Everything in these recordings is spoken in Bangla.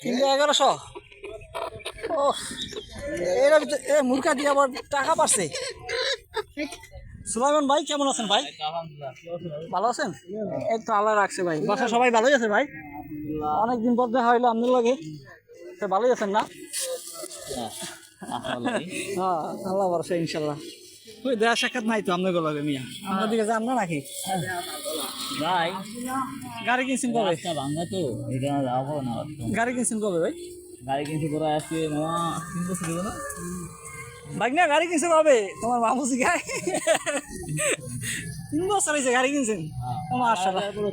তিনটা এগারোশো? ও এর এ মুরগা দিয়ে আবার টাকা পাচ্ছে সুলাইমান ভাই কেমন আছেন ভাই? ভালো আছেন? এই তো আল্লাহ রাখছে ভাই। বাসা সবাই ভালোই আছে ভাই? অনেকদিন পর দেখা হইল আপনার লাগে। তো ভালোই আছেন না? হ্যাঁ আল্লাহ ভরসা ইনশাল্লাহ। ওই দেখা সাক্ষাৎ নাই তো আপনার লগে মিয়া। আমার দিকে যান না নাকি? ভাই গাড়ি কিনছেন কবে? তো এটা যাব না। গাড়ি কিনছেন কবে ভাই? গাড়ি কিনছি করে মামা তিন বছর দেবো না? বাইক না গাড়ি কিনছেন কবে? তোমার মামু শিখায় তিন বছর হয়েছে গাড়ি কিনছেন? তারপরে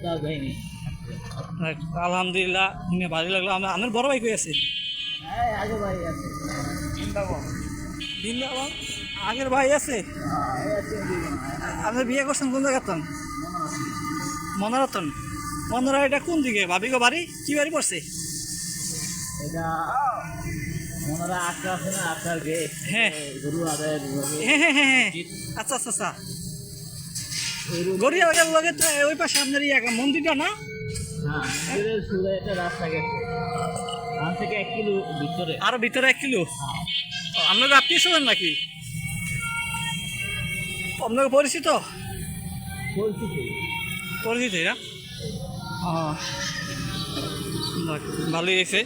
আলহামদুলিল্লাহ শুনে ভালো লাগল। আমরা আমার বড় ভাই কই আছে? হ্যাঁ আছে। বৃন্দাবন। আগের ভাই আছে? আপনি বিয়ে করছেন কোন জায়গাতন মনোরতন। মনোরা এটা কোন দিকে? ভাবি গো বাড়ি? কি বাড়ি পড়ছে? এটা মনারা আটটা আছে না? আটটার গে হ্যাঁ। গরু হ্যাঁ হ্যাঁ হ্যাঁ হ্যাঁ। আচ্ছা আচ্ছা আচ্ছা। গড়িয়া বাজার লগে তো ওই পাশে আপনার ইয়া মন্দিরটা না? হ্যাঁ মন্দিরের সুরে একটা রাস্তা গেছে। থেকে এক কিলো ভিতরে। আরও ভিতরে এক কিলো? আপনাকে আত্মীয় স্বজন নাকি? আপনাকে পরিচিত? পরিচিতি। না? ভালোই হয়েছে।